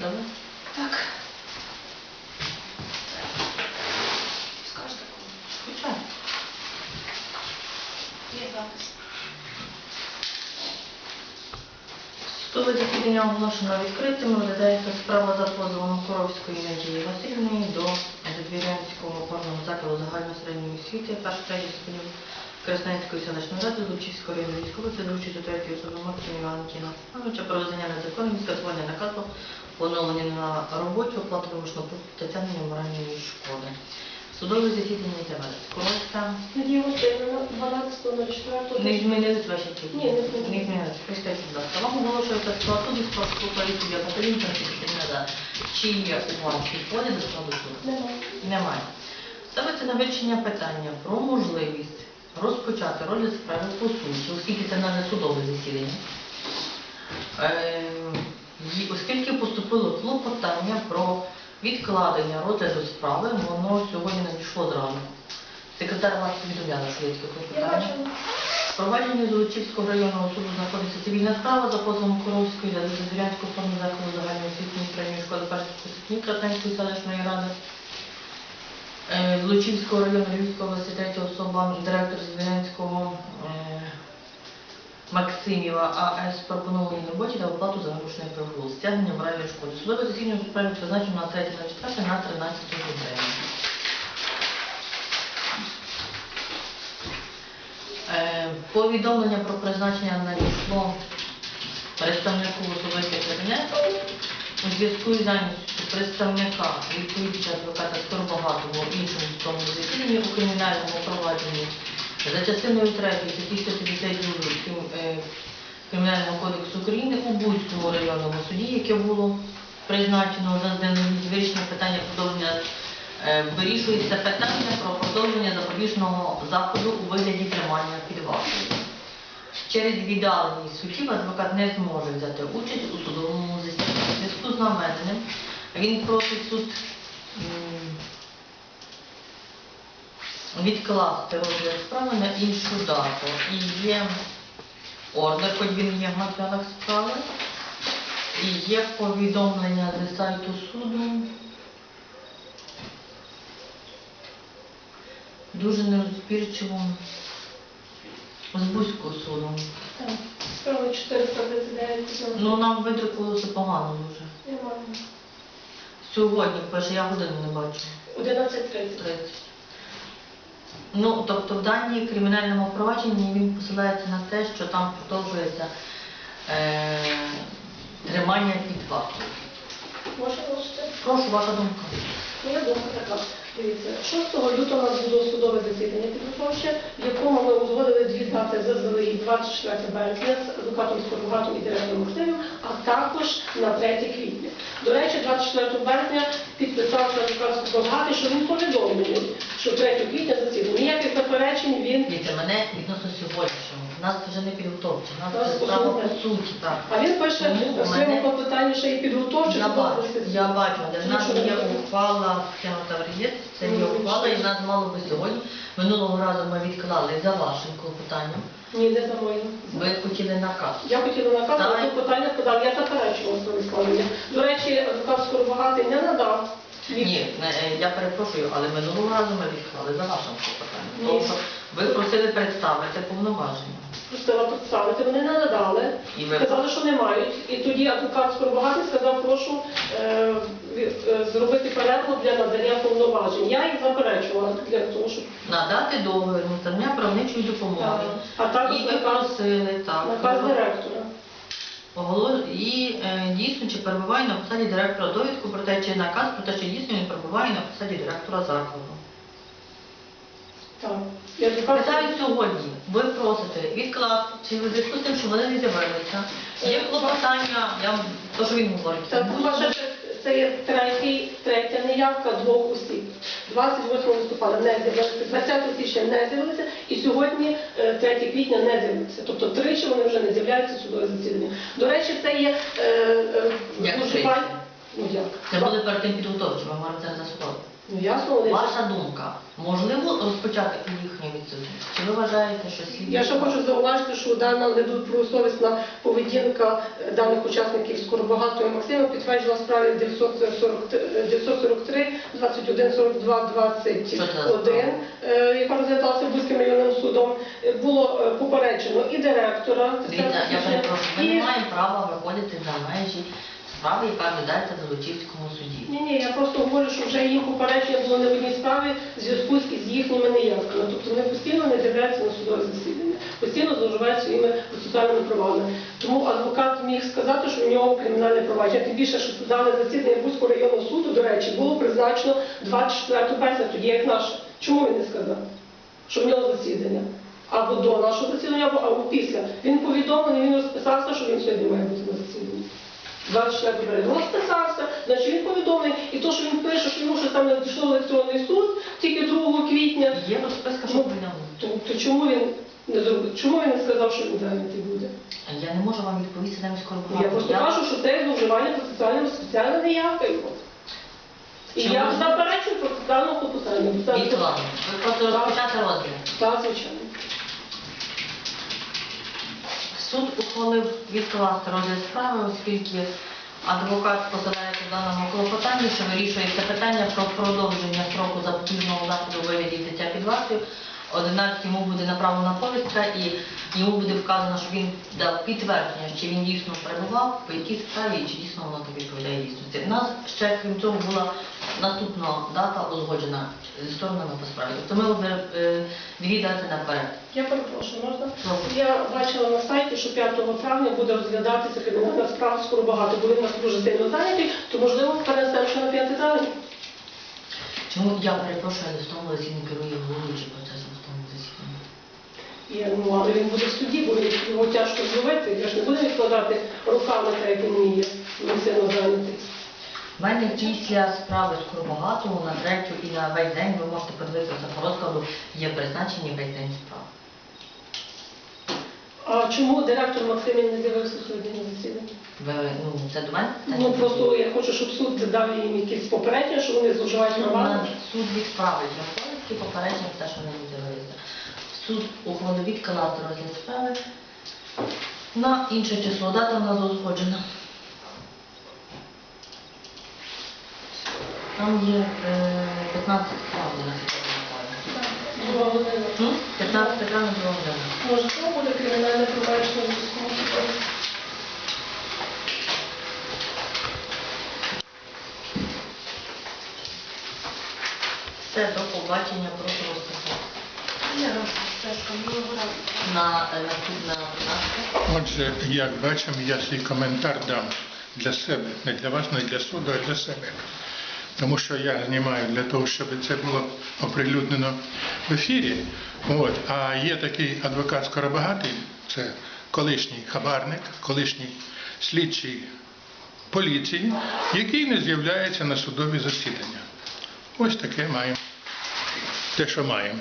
Добре? Так. Скажете кому? Звичайно. Є запис. Судове засідання оголошено відкритим. Розглядається справа за позовом Коровської Надії Васильівни до Задвірянського опорного закладу загальної середньої освіти, першої третьої ступенів Красненської селищної ради, Лучівської районної військової за участю третьої особи Мартина Іванкіна Степановича про визнання скасування наказу, поновлення на роботі, оплату вимушеного та стягнення моральної шкоди. Судове засідання триває. Коротка. Надія Васильівна, 12.04. Не змінились ваші ці? Ні, не змінились. Прочитайте, будь ласка. Вам оголошується склад суду з послухає суддя Катерина Константинівна. Чи є у вас підходи до складу суду? Немає. Немає. Ставиться на вирішення питання про можливість розпочати розгляд справи по суті, оскільки це не судове засідання. Е, і Оскільки поступило клопотання про відкладення розгляду справи, воно сьогодні надійшло зранку. Секретар вас повідомляла, таке клопотання. Провадження Золочівського районного суду знаходиться цивільна справа за позовом Коровської для Зазорянського форму закладу загальної освітньої середньої школи першої ступені Кратенської селищної ради. Е, Золочівського району області третя особа, директор Зазорянського Максимєва АС пропонованій роботі та оплату за нарушення прогул. Стягнення моральної шкоди. Судове засідання у справі призначено на 3 на 4 на 13 годину. Е, Повідомлення про призначення надійшло представнику особистий кабінет у зв'язку із зайнятістю представника відповідача адвоката Скоробагатого в іншому судовому засіданні у кримінальному провадженні за частиною 3 статті 152 е, Кримінального кодексу України у Буцькому районному суді, яке було призначено за вирішення питання продовження Е, Вирішується питання про продовження запобіжного заходу у вигляді тримання під вартою. Через віддаленість судів адвокат не зможе взяти участь у судовому засіданні. У зв'язку з наведеним він просить суд відкласти розгляд справи на іншу дату. І є ордер, хоч він є в матеріалах справи, і є повідомлення зі сайту суду. дуже нерозбірчиво з Бузького суду. Так. Справа 439. Ну нам видрукувалося погано дуже. Немає. Сьогодні, перше, я годину не бачу. 11.30. 30. Ну, тобто в даній кримінальному провадженні він посилається на те, що там продовжується е, тримання під вартою. Можна можете? Прошу, ваша думка. Моя думка така. Дивіться, 6 лютого у нас було судове засідання підготовче, в якому ми узгодили дві дати заздалегідь 24 березня з адвокатом Скорбогатом і директором Максимом, а також на 3 квітня. До речі, 24 березня підписався адвокат Скорбогатий, що він повідомлений, що 3 квітня засідання. Ніяких заперечень він Дивіться, мене. У нас вже не підготовче, у нас це справа по суті. Так. А він пише Тому в своєму мене- клопотанні, що і підготовче Я бачу, я бачу, але в нас є ухвала вкинута в реєстр, це є Ну, ухвала, і в нас мало би сьогодні. Минулого разу ми відклали за вашим клопотанням. Ні, не за моїм. Ви хотіли наказ. Я хотіла наказ, але тут питання сказав, я заперечувала своє складення. До речі, адвокат Скоробагатий не надав. Ні, е, я перепрошую, але минулого разу ми відклали за вашим клопотанням. Тому що ви просили представити повноваження. Просила представити, вони не надали. І ви Сказали, що не мають. І тоді адвокат Скоробагатий сказав, прошу е, е, зробити перерву для надання повноважень. Я їх заперечувала для того, щоб надати договір надання правничої допомоги. а також І ви наказ, просили так. наказ директора. Е, дійсно, чи перебуває на посаді директора довідку про те, чи наказ про те, що дійсно він перебуває на посаді директора закладу. Так. Адвокат Питаю сьогодні, ви просите відкласти, чи ви зв'язку з тим, що вони не з'явилися. Є клопотання, я вам то, що він говорить. Так, по-перше, це є третій, третя неявка двох осіб. 28 листопада не з'явилися, 20 січня не з'явилися, і сьогодні е, 3 квітня не з'явилися. Тобто тричі вони вже не з'являються в судове засідання. До речі, це є е, е, Як дуже тричі? Ну як? Це були перед тим підготовчі, ми говоримо зараз за судове. Ну ясно, вони Ваша думка, можливо розпочати їхню відсутність? Чи ви вважаєте, що слід? Я ще хочу зауважити, що дана недобросовісна поведінка е, даних учасників Скоробагатого і Максима підтверджена справі 943, е, 943 21 42 21, е, яка розглядалася Бузьким районним судом. Е, Було е, попереджено і директора, Дивіться, я перепрошую, ми не маємо права виходити за межі справи, яка розглядається в Золочівському суді. Ні, ні, я просто говорю, що вже їм попередження було не в одній справі в зв'язку з їхніми неявками. Тобто вони постійно не з'являються на судове засідання, постійно зловживають своїми процесуальними правами. Тому адвокат міг сказати, що в нього кримінальне провадження. Тим більше, що дане засідання Бузького районного суду, до речі, було призначено 24 березня, тоді як наше. Чому він не сказав? Що в нього засідання? Або до нашого засідання, або, або після. Він повідомлений, він розписався, що він сьогодні має бути. 24 березня. Розписався, значить він повідомлений. І то, що він пише, що йому щось там не дійшло в електронний суд тільки 2 квітня, Є розписка, що прийняли. то, то чому він не зробив? Чому він не сказав, що він зайнятий буде? Я не можу вам відповісти на міську Я просто кажу, що це зловживання процесуальним спеціальна неявка. І я заперечую процесуального Віктор ви хочете розпочати розгляд. Так, звичайно. Суд ухвалив відкласти розгляд справи, оскільки адвокат посилається в даному клопотанні, що вирішується питання про продовження строку запобіжного заходу вигляді взяття під вартою. 11 йому буде направлена повістка і йому буде вказано, що він дав підтвердження, чи він дійсно перебував, по якій справі чи дійсно воно так відповідає дійсності. У нас ще крім цього була наступна дата узгоджена зі сторонами по справі. Тобто ми вже е, дві дати наперед. Я перепрошую, можна? Добре. Я бачила на сайті, що 5 травня буде розглядатися кримінальна справа скоро багато, він у нас дуже сильно зайнятий, то можливо перенесемо ще на 5 травня. Чому я перепрошую, але в тому засіданні керує головуючий процесом в тому засіданні? І, ну, але він буде в суді, бо його тяжко зловити. Я ж не буду відкладати руками, так як він вміє. Він сильно зайнятий. У мене після справи Скоробагатого на третю і на весь день ви можете подивитися по розкладу, є призначені весь день справ. А чому директор Максимін не з'явився сьогодні на засіданні? Ви, ну, це до мене? питання? Ну просто я хочу, щоб суд дав їм якісь попередження, що вони зловживають Ну, правами. на суд відправить на повістки попередньо те, що вони не з'явилися. Суд ухвалив відкласти розгляд справи на інше число. Дата у нас узгоджена. Там є е, 15 справ у нас. Друга година. Ну, 15 травня друга година. Може, це буде кримінальне провадження в з? Все, до побачення, прошу розписати. Я На е, наступна 15. Отже, як бачимо, я свій коментар дам для себе, не для вас, не для суду, а для себе. Тому що я знімаю для того, щоб це було оприлюднено в ефірі. От. А є такий адвокат Скоробагатий, це колишній хабарник, колишній слідчий поліції, який не з'являється на судові засідання. Ось таке маємо. Те, що маємо.